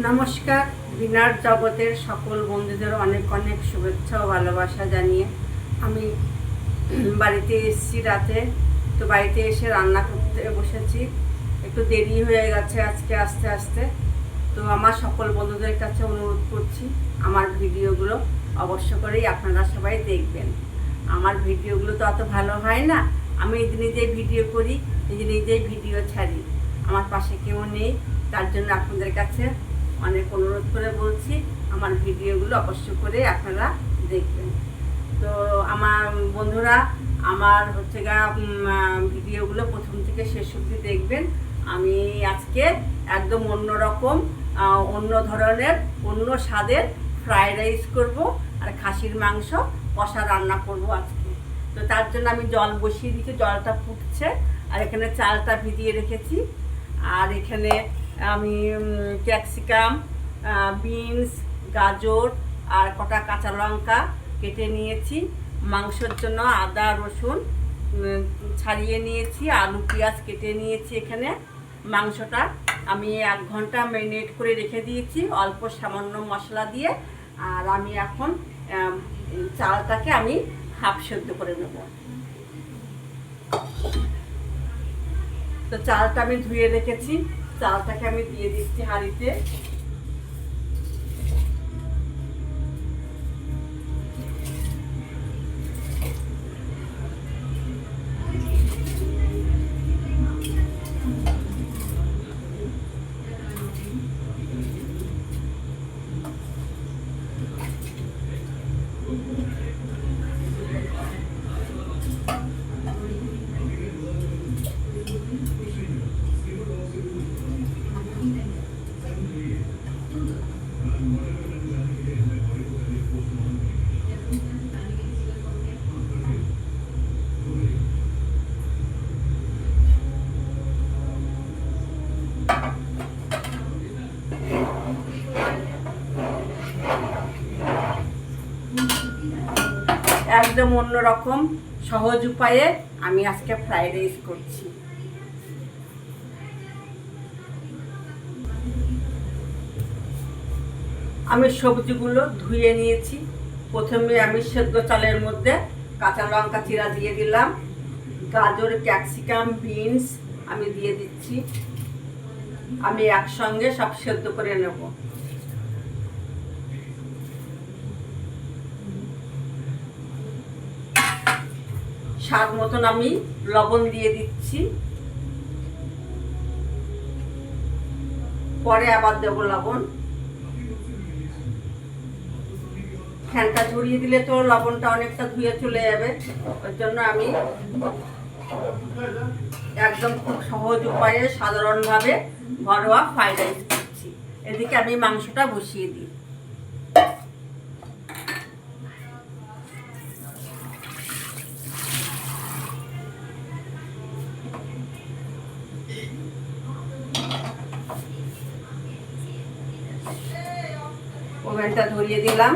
নমস্কার, বিনার জগতের সকল বন্ধুদের অনেক অনেক শুভেচ্ছা ও ভালোবাসা জানিয়ে আমি বাড়িতে এসেছি রাতে। তো বাড়িতে এসে রান্না করতে বসেছি। একটু দেরি হয়ে গেছে আজকে আস্তে আস্তে। তো আমার সকল বন্ধুদের কাছে অনুরোধ করছি আমার ভিডিওগুলো অবশ্য করেই আপনারা সবাই দেখবেন। আমার ভিডিওগুলো তো অত ভালো হয় না। আমি নিজে নিজেই ভিডিও করি, নিজে নিজেই ভিডিও ছাড়ি। আমার পাশে কেউ নেই, তার জন্য আপনাদের কাছে অনেক অনুরোধ করে বলছি, আমার ভিডিওগুলো অবশ্য করে আপনারা দেখবেন। তো আমার বন্ধুরা, আমার হচ্ছে গা ভিডিওগুলো প্রথম থেকে শেষ অবধি দেখবেন। আমি আজকে একদম অন্য রকম অন্য ধরনের, অন্য স্বাদের ফ্রায়েড রাইস করব আর খাসির মাংস কষা রান্না করব আজকে। তো তার জন্য আমি জল বসিয়ে দিচ্ছি জলটা ফুটছে। আর এখানে চালটা ভিজিয়ে রেখেছি। আর এখানে আমি ক্যাপসিকাম বিনস, গাজর আর কটা কাঁচা লঙ্কা কেটে নিয়েছি। মাংসের জন্য আদা, রসুন ছাড়িয়ে নিয়েছি, আলু, পেঁয়াজ কেটে নিয়েছি এখানে। মাংসটা আমি এক ঘণ্টা ম্যারিনেট করে রেখে দিয়েছি, অল্প সামান্য মশলা দিয়ে। আর আমি এখন চালটাকে আমি হাফ সেদ্ধ করে নেব। তো চালটা আমি ধুয়ে রেখেছি। চালটাকে আমি দিয়ে দিচ্ছি হাঁড়িতে। একদম অন্যরকম সহজ উপায়ে আমি আজকে ফ্রাইড রাইস করছি। আমি সবজিগুলো ধুয়ে নিয়েছি। প্রথমে আমি সেদ্ধ চালের মধ্যে কাঁচা লঙ্কা চিরা দিয়ে দিলাম। গাজর, ক্যাপসিকাম, বিনস আমি দিয়ে দিচ্ছি। আমি একসঙ্গে সব সেদ্ধ করে নেব। স্বাদ মতন আমি লবণ দিয়ে দিচ্ছি। পরে আবার দেবো লবণ। ফ্যানটা ঝরিয়ে দিলে তো লবণটা অনেকটা ধুয়ে চলে যাবে। ওর জন্য আমি একদম খুব সহজ উপায়ে সাধারণভাবে ঘরোয়া ফ্রাইড রাইস করছি। এদিকে আমি মাংসটা বসিয়ে দিই। ওভেনটা ধরিয়ে দিলাম।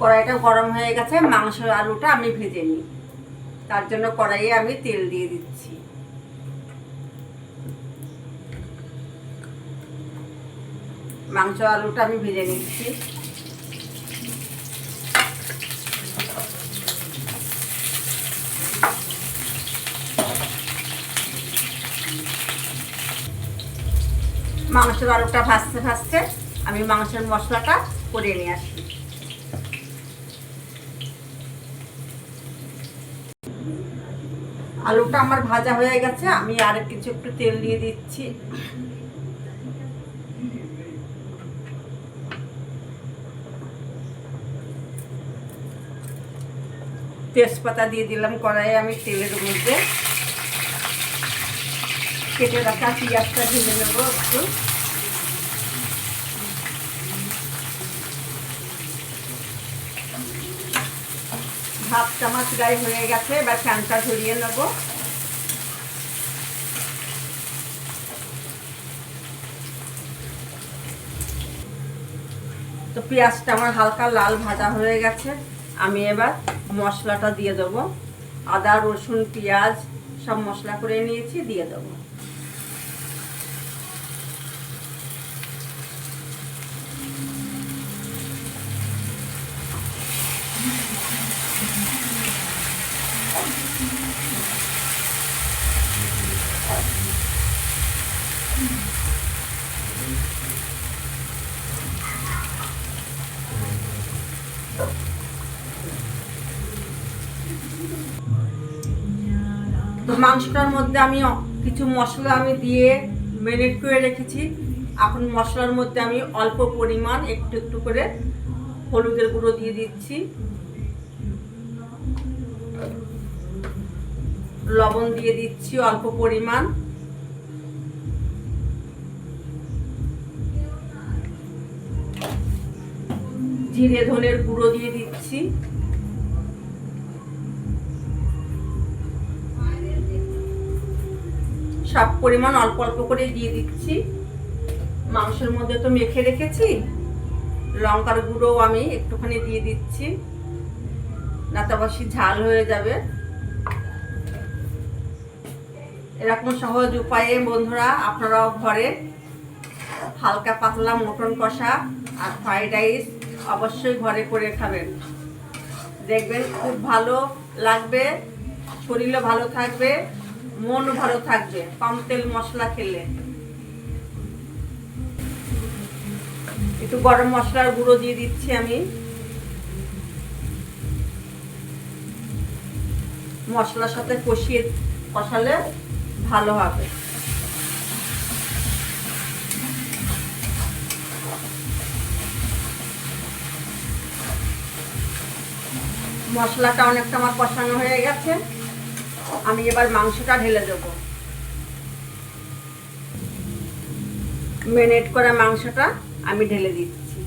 কড়াইটা গরম হয়ে গেছে মাংস আলুটা আমি ভেজে নিই। তার জন্য কড়াইয়ে আমি তেল দিয়ে দিচ্ছি। মাংস আলুটা আমি ভেজে নিচ্ছি। মাংসের আলুটা ভাজতে ভাজতে আমি মাংসের মশলাটা করে নিয়ে আসি। আলুটা আমার ভাজা হয়ে গেছে, আমি আর কিছু একটু তেল দিয়ে দিচ্ছি। তেজপাতা দিয়ে দিলাম কড়াইয়ে আমি তেলের মধ্যে। কেটে রাখা পেঁয়াজটা ঢেলে নেব একটু। ভাত চামচ গায়ে হয়ে গেছে, এবার ফ্যানটা ঝরিয়ে নেব। তো পেঁয়াজটা আমার হালকা লাল ভাজা হয়ে গেছে। আমি এবার মশলাটা দিয়ে দেবো। আদা, রসুন, পেঁয়াজ সব মশলা করে নিয়েছি, দিয়ে দেবো। মাংসটার মধ্যে আমি কিছু মশলা আমি দিয়ে মেরিনেট করে রেখেছি। এখন মশলার মধ্যে আমি অল্প পরিমাণ একটু একটু করে হলুদের গুঁড়ো দিয়ে দিচ্ছি। লবণ দিয়ে দিচ্ছি অল্প পরিমাণ। জিরে, ধনের গুঁড়ো দিয়ে দিচ্ছি। সব পরিমাণ অল্প অল্প করে দিয়ে দিচ্ছি। মাংসের মধ্যে তো মেখে রেখেছি। লঙ্কার গুঁড়োও আমি একটুখানি দিয়ে দিচ্ছি। না তো আবার সে ঝাল হয়ে যাবে। এরকম সহজ উপায়ে বন্ধুরা, আপনারাও ঘরে হালকা পাতলা মটন কষা আর ফ্রাইড রাইস অবশ্যই ঘরে করে খাবেন। দেখবেন খুব ভালো লাগবে, শরীরও ভালো থাকবে। মন ভালো থাকবে, কম তেল মশলা খেলে। একটু গরম মশলার গুঁড়ো দিয়ে দিচ্ছি আমি। মশলার সাথে কষিয়ে, কষালে ভালো হবে। মশলাটা অনেকটা আমার কষানো হয়ে গেছে। আমি এবার মাংসটা ঢেলে দেব। মেনেট করা মাংসটা আমি ঢেলে দিচ্ছি।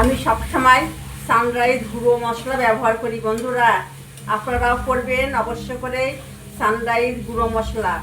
আমি সবসময় সানরাইজ গুঁড়ো মশলা ব্যবহার করি। বন্ধুরা, আপনারাও করবেন, অবশ্য করে সানরাইজ গুঁড়ো মশলা।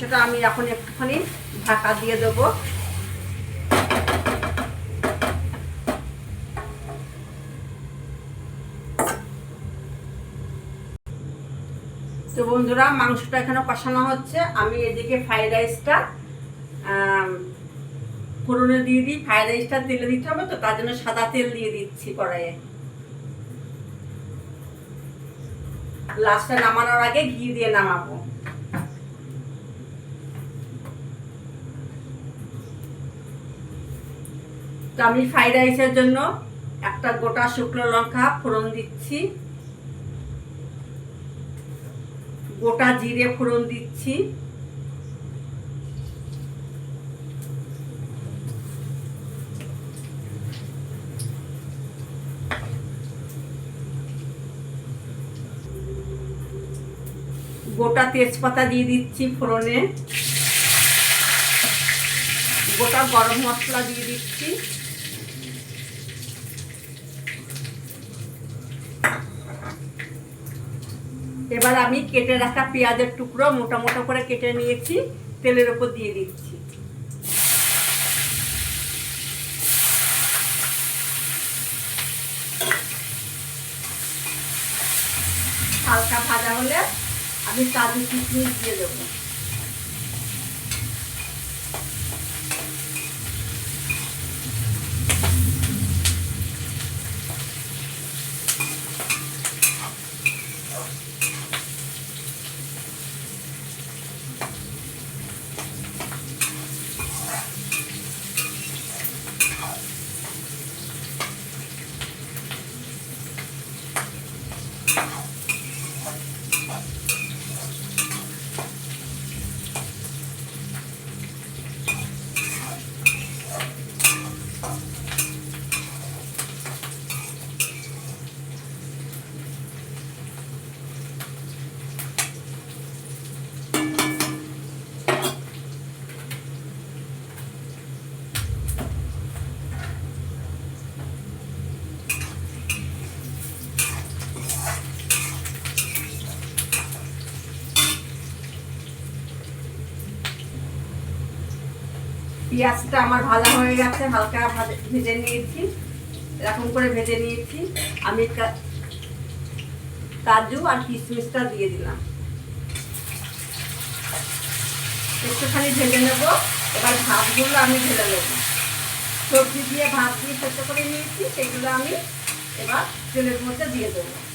মাংসটা আমি এখন একটুখানি ঢাকা দিয়ে দেবো। তো বন্ধুরা, মাংসটা এখানে কষানো হচ্ছে। আমি এদিকে ফ্রাইড রাইসটা ফোড়নে দিয়ে দিই। ফ্রাইড রাইসটা তেলে দিতে হবে তো, তার জন্য সাদা তেল দিয়ে দিচ্ছি কড়াইয়ে। লাস্টে নামানোর আগে ঘি দিয়ে নামাবো। তো আমি ফ্রাইড রাইসের জন্য একটা গোটা শুকনো লঙ্কা ফোড়ন দিচ্ছি। গোটা জিরে ফোড়ন দিচ্ছি। গোটা তেজপাতা দিয়ে দিচ্ছি ফোড়নে। গোটা গরম মশলা দিয়ে দিচ্ছি। এবার আমি কেটে রাখা পেঁয়াজের টুকরো মোটা মোটা করে কেটে নিয়েছি, তেলের ওপর দিয়ে দিচ্ছি। হালকা ভাজা হলে আমি কাজু কিশমিশ দিয়ে দেবো। পেঁয়াজটা আমার ভাজা হয়ে গেছে, হালকা ভাজে- নিয়েছি, এরকম করে ভেজে নিয়েছি। আমি কাজু আর কিশমিশটা দিয়ে দিলাম। একটুখানি ভেজে নেব, এবার ভাতগুলো আমি ঢেলে নেব। সবজি দিয়ে ভাত দিয়ে করে নিয়েছি, সেগুলো আমি এবার তেলের মধ্যে দিয়ে দেবো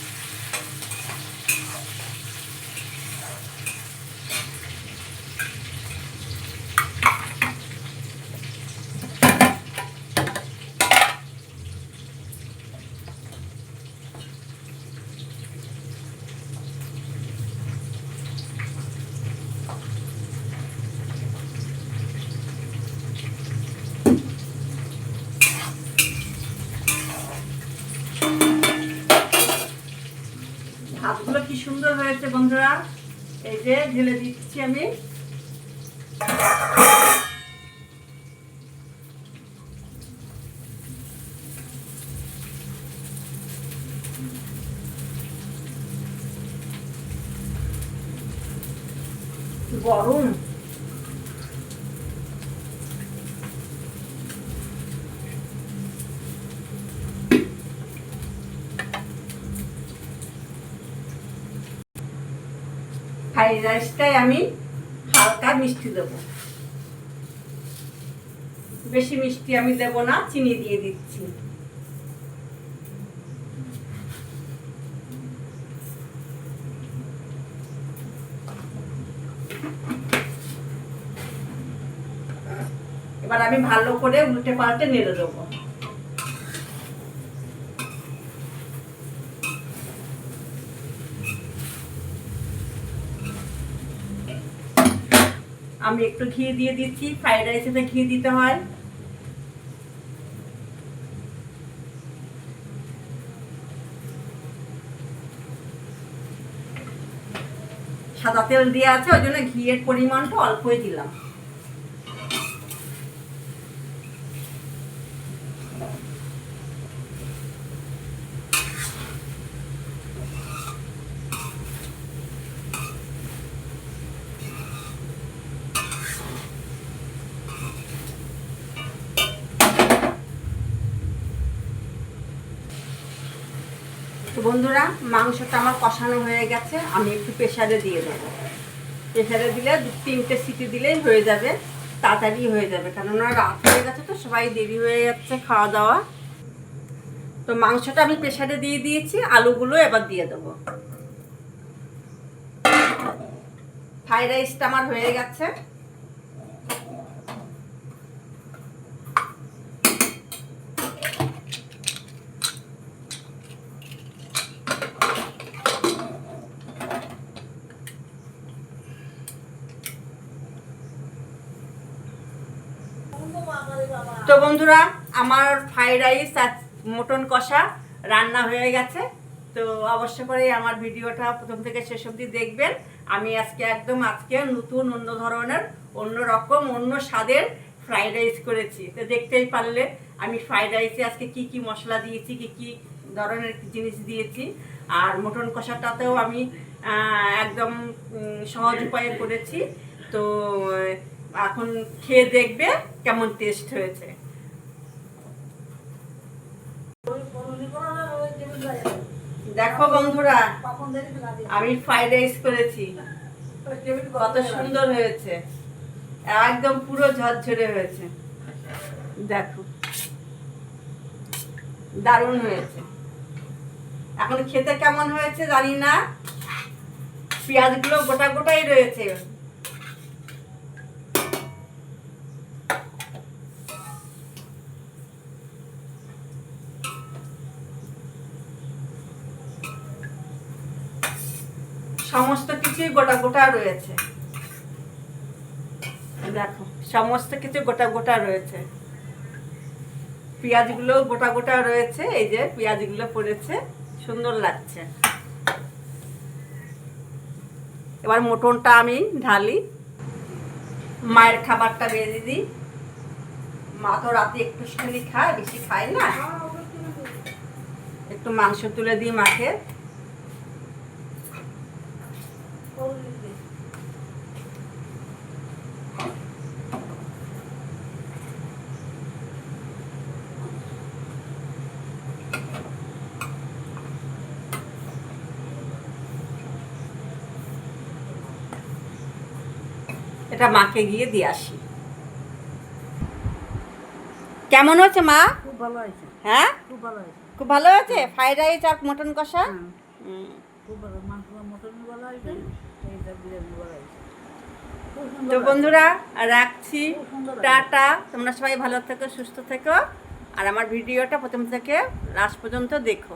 ভাতগুলো কি সুন্দর হয়েছে বন্ধুরা? এই যে ঢেলে দিচ্ছি আমি। গরম। ফ্রাইড রাইসটাই আমি হালকা মিষ্টি দেবো। বেশি মিষ্টি আমি দেবো না, চিনি দিয়ে দিচ্ছি। এবার আমি ভালো করে উল্টে পাল্টে নেড়ে দেবো। আমি একটু ঘি দিয়ে দিচ্ছি ফ্রাইড রাইসে ঘি দিতে হয়। সাদা তেল দিয়ে আছে, ওই জন্য ঘিয়ের পরিমাণটা অল্পই দিলাম তো বন্ধুরা মাংসটা আমার কষানো হয়ে গেছে, আমি একটু প্রেশারে দিয়ে দেবো। প্রেশারে দিলে দু তিনটে সিটি দিলেই হয়ে যাবে, তাড়াতাড়ি হয়ে যাবে। কেননা রাত হয়ে গেছে তো, সবাই দেরি হয়ে যাচ্ছে খাওয়া দাওয়া তো মাংসটা আমি প্রেশারে দিয়ে দিয়েছি, আলুগুলো এবার দিয়ে দেবো। ফ্রাইড রাইসটা আমার হয়ে গেছে। তো বন্ধুরা, আমার ফ্রাইড রাইস আর মটন কষা রান্না হয়ে গেছে। তো অবশ্য করে আমার ভিডিওটা প্রথম থেকে শেষ অবধি দেখবেন। আমি আজকে একদম আজকে নতুন, অন্য ধরনের, অন্য রকম, অন্য স্বাদের ফ্রাইড রাইস করেছি। তো দেখতেই পারলে আমি ফ্রাইড রাইসে আজকে কি কি মশলা দিয়েছি, কি কি ধরনের জিনিস দিয়েছি। আর মটন কষাটাতেও আমি একদম সহজ উপায়ে করেছি। তো এখন খেয়ে দেখবে কেমন টেস্ট হয়েছে। দেখো বন্ধুরা, আমি ফ্রাইড রাইস করেছি। কত সুন্দর হয়েছে। একদম পুরো ঝরঝরে হয়েছে। দেখো। দারুণ হয়েছে। এখন খেতে কেমন হয়েছে জানি না। পেঁয়াজগুলো গোটা গোটাই রয়েছে। সমস্ত কিছুই গোটা গোটা রয়েছে। দেখো, সমস্ত কিছু গোটা গোটা রয়েছে। পেঁয়াজগুলো গোটা গোটা রয়েছে, এই যে পেঁয়াজগুলো পড়েছে, সুন্দর লাগছে। এবার মটনটা আমি ঢালি। মায়ের খাবারটা বেঁধে দিই। মা তো রাতে একটুখানি খায়, বেশি খায় না। একটু মাংস তুলে দিই মাকে। এটা মাকে গিয়ে দিয়ে আসি। কেমন হচ্ছে মা? খুব ভালো হয়েছে। হ্যাঁ? খুব ভালো হয়েছে। খুব ভালো আছে ফ্রাইড রাইস আর মটন কষা? হ্যাঁ, খুব ভালো মাংস মটন ভালো হয়েছে এইটা বিরিয়ানি ভালো হয়েছে খুব সুন্দর তো বন্ধুরা, রাখছি। টাটা। তোমরা সবাই ভালো থেকো, সুস্থ থেকো। আর আমার ভিডিওটা প্রথম থেকে লাস্ট পর্যন্ত দেখো।